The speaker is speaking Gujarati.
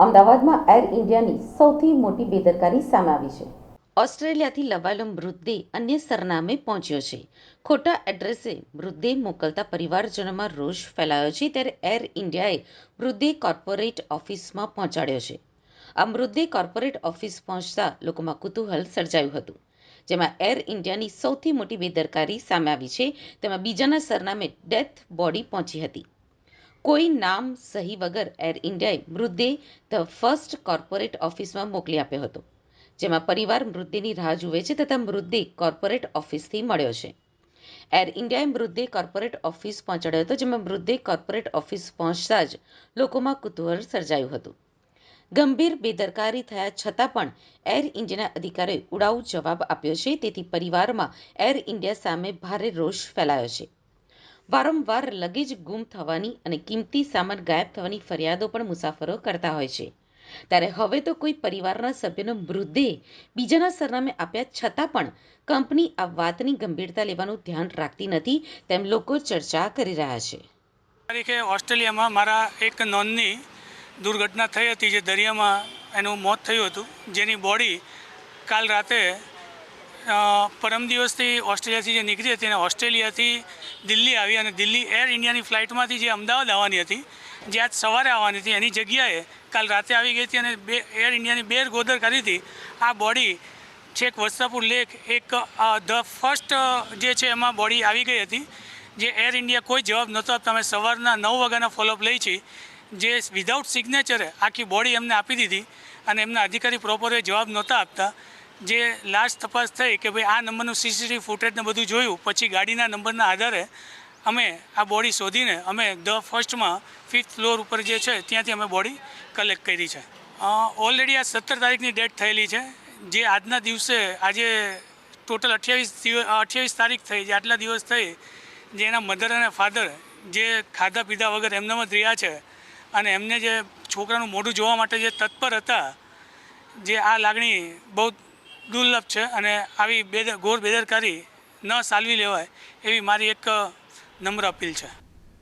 અમદાવાદમાં એર ઇન્ડિયાની સૌથી મોટી બેદરકારી સામે આવી છે. ઓસ્ટ્રેલિયાથી લવાયેલો મૃતદેહ અન્ય સરનામે પહોંચ્યો છે. ખોટા એડ્રેસે મૃતદેહ મોકલતા પરિવારજનોમાં રોષ ફેલાયો છે ત્યારે એર ઇન્ડિયાએ મૃતદેહ કોર્પોરેટ ઓફિસમાં પહોંચાડ્યો છે. આ મૃતદેહ કોર્પોરેટ ઓફિસ પહોંચતા લોકોમાં કુતૂહલ સર્જાયું હતું. જેમાં એર ઇન્ડિયાની સૌથી મોટી બેદરકારી સામે આવી છે. તેમાં બીજાના સરનામે ડેથ બોડી પહોંચી હતી. કોઈ નામ સહી વગર એર ઇન્ડિયાએ મૃતદેહ ધ ફર્સ્ટ કોર્પોરેટ ઓફિસમાં મોકલી આપ્યો હતો, જેમાં પરિવાર મૃતદેહની રાહ જુએ છે તથા મૃતદેહ કોર્પોરેટ ઓફિસથી મળ્યો છે. એર ઇન્ડિયાએ મૃતદેહ કોર્પોરેટ ઓફિસ પહોંચાડ્યો હતો, જેમાં મૃતદેહ કોર્પોરેટ ઓફિસ પહોંચતા જ લોકોમાં કુતૂહલ સર્જાયું હતું. ગંભીર બેદરકારી થયા છતાં પણ એર ઇન્ડિયાના અધિકારીઓએ ઉડાઉ જવાબ આપ્યો છે, તેથી પરિવારમાં એર ઇન્ડિયા સામે ભારે રોષ ફેલાયો છે. વારંવાર લગેજ ગુમ થવાની અને કિંમતી સામાન ગાયબ થવાની ફરિયાદો પણ મુસાફરો કરતા હોય છે. ત્યારે હવે તો કોઈ પરિવારના સભ્યનો મૃતદેહ બીજાના સરનામે આપ્યા છતાં પણ કંપની આ વાતની ગંભીરતા લેવાનું ધ્યાન રાખતી નથી તેમ લોકો ચર્ચા કરી રહ્યા છે. તારીખે ઓસ્ટ્રેલિયામાં મારા એક નોનની દુર્ઘટના થઈ હતી જે દરિયામાં એનું મોત થયું હતું. જેની બોડી કાલ રાતે પરમ દિવસથી ઓસ્ટ્રેલિયાથી જે નીકળી હતી અને ઓસ્ટ્રેલિયાથી દિલ્હી આવી અને દિલ્હી એર ઇન્ડિયાની ફ્લાઇટમાંથી જે અમદાવાદ આવવાની હતી, જે આજ સવારે આવવાની હતી, એની જગ્યાએ કાલ રાતે આવી ગઈ હતી અને બે, એર ઇન્ડિયાની બેર ગોદર કરી હતી. આ બોડી છેક વસ્ત્રાપુર લેક એક ધ ફર્સ્ટ જે છે એમાં બોડી આવી ગઈ હતી. જે એર ઇન્ડિયા કોઈ જવાબ નહોતો આપતા. અમે સવારના નવ વાગ્યાના ફોલોઅપ લઈ છીએ. જે વિધાઉટ સિગ્નેચરે આખી બોડી એમને આપી દીધી અને એમના અધિકારી પ્રોપરે જવાબ નહોતા આપતા. જે લાસ્ટ તપાસ થઈ કે ભાઈ આ નંબરનું સીસીટીવી ફૂટેજને બધું જોયું, પછી ગાડીના નંબરના આધારે અમે આ બોડી શોધીને અમે ધ ફર્સ્ટમાં ફિફ્થ ફ્લોર ઉપર જે છે ત્યાંથી અમે બોડી કલેક્ટ કરી છે. ઓલરેડી આ સત્તર તારીખની ડેટ થયેલી છે. જે આજના દિવસે, આજે ટોટલ અઠ્યાવીસ અઠ્યાવીસ તારીખ થઈ, જે આટલા દિવસ થઈ, જે એના મધર અને ફાધર જે ખાધા પીધા વગર એમનામ જ રહ્યા છે અને એમને જે છોકરાનું મોઢું જોવા માટે જે તત્પર હતા, જે આ લાગણી બહુ દુર્લભ છે અને આવી બેદર, ઘોર બેદરકારી ન સાલવી લેવાય એવી મારી એક નમ્ર અપીલ છે.